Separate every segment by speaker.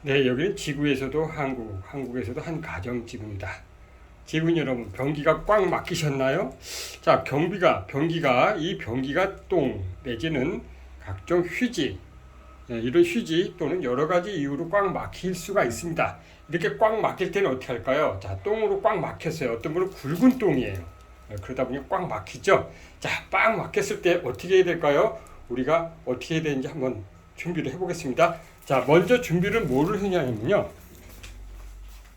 Speaker 1: 네, 여기는 지구에서도 한국, 한국에서도 한 가정집입니다. 지구 여러분, 변기가 꽉 막히셨나요? 자, 변기가, 변기가, 이 변기가 똥, 내지는 각종 휴지, 네, 이런 휴지 또는 여러 가지 이유로 꽉 막힐 수가 있습니다. 이렇게 꽉 막힐 때는 어떻게 할까요? 자, 똥으로 꽉 막혔어요. 어떤 분은 굵은 똥이에요. 네, 그러다 보니 꽉 막히죠? 자, 꽉 막혔을 때 어떻게 해야 될까요? 우리가 어떻게 해야 되는지 한번 준비를 해보겠습니다. 자, 먼저 준비를 뭐를 하냐면요.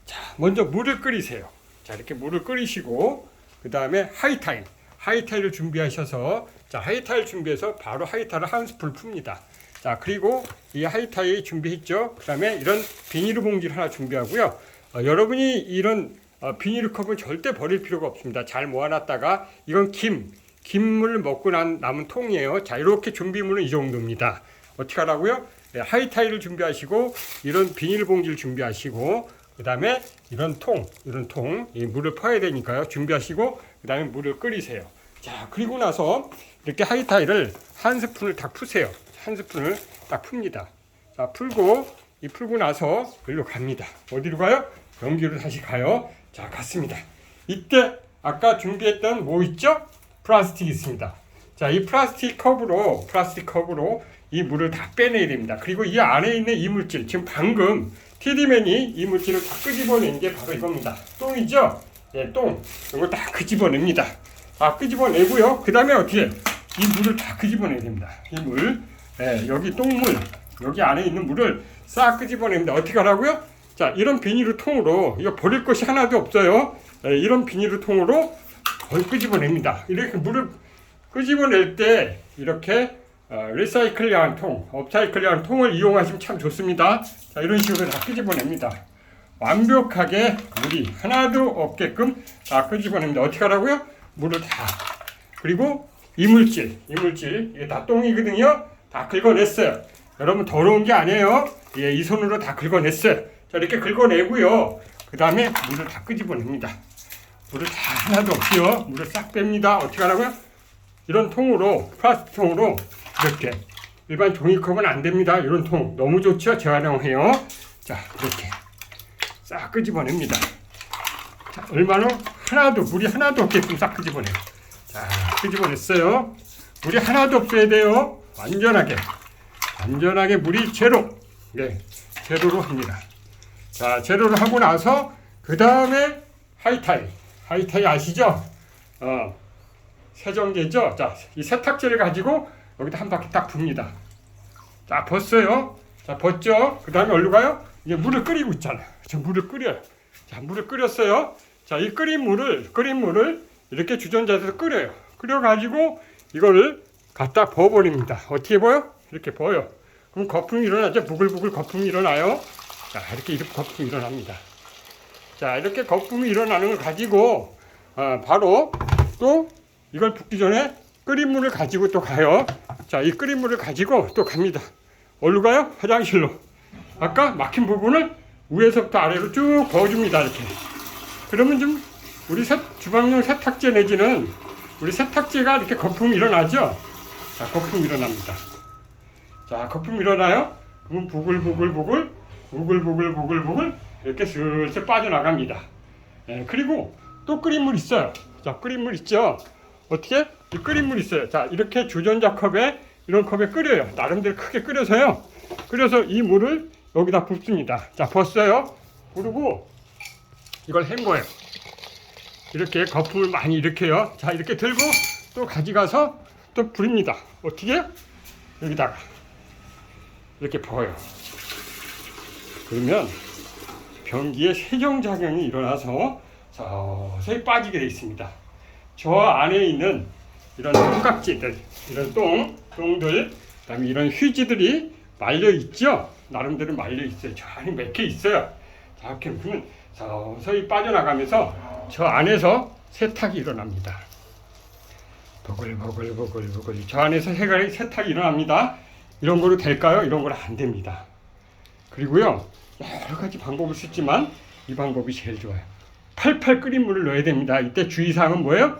Speaker 1: 자, 먼저 물을 끓이세요. 자, 이렇게 물을 끓이시고, 그 다음에 하이타임, 하이타임을 준비하셔서, 자, 하이타임 준비해서 바로 하이타임을 한 스푼 풉니다. 자, 그리고 이 하이타임 준비했죠. 그 다음에 이런 비닐을 봉지를 하나 준비하고요. 어, 여러분이 이런 어, 비닐컵은 절대 버릴 필요가 없습니다. 잘 모아놨다가 이건 김, 김물 먹고 난 남은 통이에요. 자, 이렇게 준비물은 이 정도입니다. 어떻게 하라고요? 네, 하이타이를 준비하시고 이런 비닐봉지를 준비하시고 그 다음에 이런 통, 이런 통, 이 물을 퍼야 되니까요. 준비하시고 그 다음에 물을 끓이세요. 자, 그리고 나서 이렇게 하이타이를 한 스푼을 딱 푸세요. 한 스푼을 딱 풉니다. 자, 풀고 이 풀고 나서 여기로 갑니다. 어디로 가요? 변기로 다시 가요. 자, 갔습니다. 이때 아까 준비했던 뭐 있죠? 플라스틱 있습니다. 자, 이 플라스틱 컵으로 플라스틱 컵으로 이 물을 다 빼내야 됩니다. 그리고 이 안에 있는 이물질, 지금 방금 TD맨이 이 물질을 다 끄집어낸 게 바로 이겁니다. 똥이죠? 예, 똥. 이거 다 끄집어냅니다. 다 끄집어내고요. 그 다음에 어떻게? 이 물을 다 끄집어내야 됩니다. 이 물. 예, 여기 똥물, 여기 안에 있는 물을 싹 끄집어냅니다. 어떻게 하라고요? 자, 이런 비닐을 통으로, 이거 버릴 것이 하나도 없어요. 예, 이런 비닐을 통으로 끄집어냅니다. 이렇게 물을 끄집어낼 때 이렇게 어, 리사이클링한 통, 업사이클링한 통을 이용하시면 참 좋습니다. 자, 이런 식으로 다 끄집어냅니다. 완벽하게 물이 하나도 없게끔 다 끄집어냅니다. 어떻게 하라고요? 물을 다. 그리고 이물질, 이물질, 이게 다 똥이거든요. 다 긁어냈어요. 여러분 더러운 게 아니에요. 예, 이 손으로 다 긁어냈어요. 자, 이렇게 긁어내고요. 그 다음에 물을 다 끄집어냅니다. 물을 다 하나도 없이요. 물을 싹 뺍니다. 어떻게 하라고요? 이런 통으로, 플라스틱 통으로 이렇게. 일반 종이컵은 안 됩니다. 이런 통. 너무 좋죠? 재활용해요. 자, 이렇게. 싹 끄집어냅니다. 자, 얼마나 하나도, 물이 하나도 없게끔 싹 끄집어내요. 자, 끄집어냈어요. 물이 하나도 없어야 돼요. 완전하게. 완전하게 물이 제로. 네, 제로로 합니다. 자, 제로를 하고 나서 그 다음에 하이타이. 하이타이 아시죠? 어, 세정제죠? 자, 이 세탁제를 가지고 여기다 한 바퀴 딱 붑니다. 자, 벗어요. 자, 벗죠? 그 다음에 어디로 가요? 이제 물을 끓이고 있잖아. 저 물을 끓여요. 자, 물을 끓였어요. 자, 이 끓인 물을, 끓인 물을 이렇게 주전자에서 끓여요. 끓여가지고 이거를 갖다 부어버립니다. 어떻게 부어요? 이렇게 부어요. 그럼 거품이 일어나죠? 부글부글 거품이 일어나요. 자, 이렇게 이렇게 거품이 일어납니다. 자, 이렇게 거품이 일어나는 걸 가지고 어, 바로 또 이걸 붓기 전에 끓인 물을 가지고 또 가요. 자, 이 끓인 물을 가지고 또 갑니다. 어디로 가요? 화장실로. 아까 막힌 부분을 위에서부터 아래로 쭉 부어줍니다. 이렇게. 그러면 좀 우리 세, 주방용 세탁제 내지는 우리 세탁제가 이렇게 거품이 일어나죠? 자, 거품이 일어납니다. 자, 거품 일어나요? 그러면 부글부글부글, 부글부글부글부글 이렇게 슬슬 빠져나갑니다. 예, 그리고 또 끓인 물 있어요. 자, 끓인 물 있죠? 어떻게? 이 끓인 물 있어요. 자, 이렇게 주전자 컵에 이런 컵에 끓여요. 나름대로 크게 끓여서요. 끓여서 이 물을 여기다 붓습니다. 자, 벗어요. 부르고 이걸 헹궈요. 이렇게 거품을 많이 일으켜요. 자, 이렇게 들고 또 가져가서 또 부립니다. 어떻게? 여기다가 이렇게 부어요. 그러면 변기에 세정작용이 일어나서 서서히 빠지게 되어 있습니다. 저 안에 있는 이런 똥깍지들, 이런 똥, 똥들, 그다음에 이런 휴지들이 말려 있죠. 나름대로 말려 있어요. 저 안에 몇 개 있어요. 자, 이렇게 보면 서서히 빠져나가면서 저 안에서 세탁이 일어납니다. 보글보글보글보글 저 안에서 세가지 세탁이 일어납니다. 이런 거로 될까요? 이런 거는 안 됩니다. 그리고요 여러 가지 방법을 쓰지만 이 방법이 제일 좋아요. 팔팔 끓인 물을 넣어야 됩니다. 이때 주의사항은 뭐예요?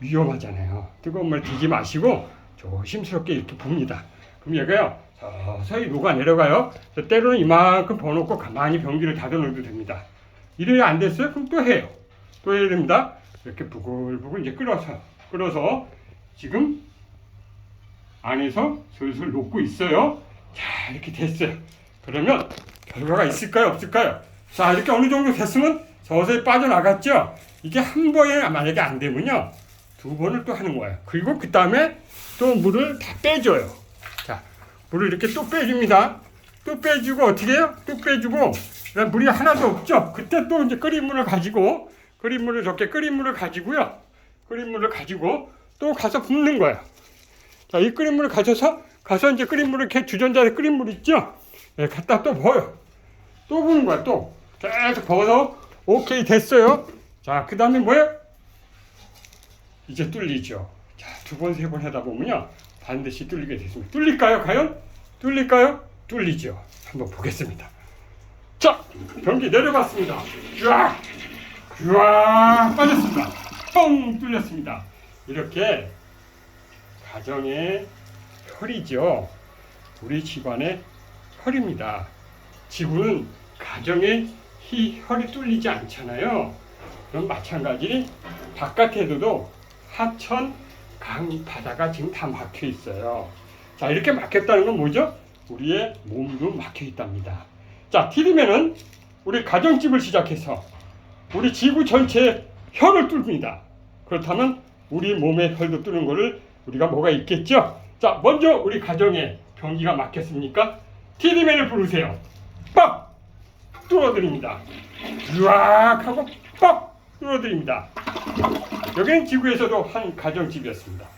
Speaker 1: 위험하잖아요. 뜨거운 물 뒤지 마시고 조심스럽게 이렇게 봅니다. 그럼 얘가요 서서히 녹아 내려가요. 때로는 이만큼 버놓고 가만히 변기를 닫아놓어도 됩니다. 이래야 안 됐어요? 그럼 또 해요. 또 해야 됩니다. 이렇게 부글부글 이제 끓여서 끓어서 지금 안에서 슬슬 녹고 있어요. 자 이렇게 됐어요. 그러면 결과가 있을까요? 없을까요? 자 이렇게 어느 정도 됐으면 서서히 빠져나갔죠. 이게 한 번에 만약에 안 되면요 두 번을 또 하는 거예요. 그리고 그 다음에 또 물을 다 빼줘요. 자 물을 이렇게 또 빼줍니다. 또 빼주고 어떻게 해요? 또 빼주고 물이 하나도 없죠. 그때 또 이제 끓인 물을 가지고 끓인 물을 적게 끓인 물을 가지고요. 끓인 물을 가지고 또 가서 붓는 거예요. 자, 이 끓인 물을 가져서 가서 이제 끓인 물을 이렇게 주전자에 끓인 물 있죠? 예, 갖다 또 부어요. 또 부는 거야, 또. 계속 부어서 오케이 됐어요. 자, 그 다음에 뭐예요? 이제 뚫리죠. 자, 두 번, 세 번 하다 보면요. 반드시 뚫리게 됐습니다. 뚫릴까요, 과연? 뚫릴까요? 뚫리죠. 한번 보겠습니다. 자, 변기 내려갔습니다. 쫙! 쫙! 빠졌습니다. 뻥! 뚫렸습니다. 이렇게 가정의 혈이죠. 우리 집안의 혈입니다. 지구는 가정의 희, 혈이 뚫리지 않잖아요. 그럼 마찬가지 바깥에도 하천, 강, 바다가 지금 다 막혀 있어요. 자, 이렇게 막혔다는 건 뭐죠? 우리의 몸도 막혀 있답니다. 자, TV맨은 우리 가정집을 시작해서 우리 지구 전체의 혈을 뚫습니다. 그렇다면 우리 몸의 혈도 뚫는 거를 우리가 뭐가 있겠죠? 자, 먼저 우리 가정에 변기가 막혔습니까? TV맨을 부르세요. 빡! 뚫어드립니다. 유악 하고 빡! 뚫어드립니다. 여기는 지구에서도 한 가정집이었습니다.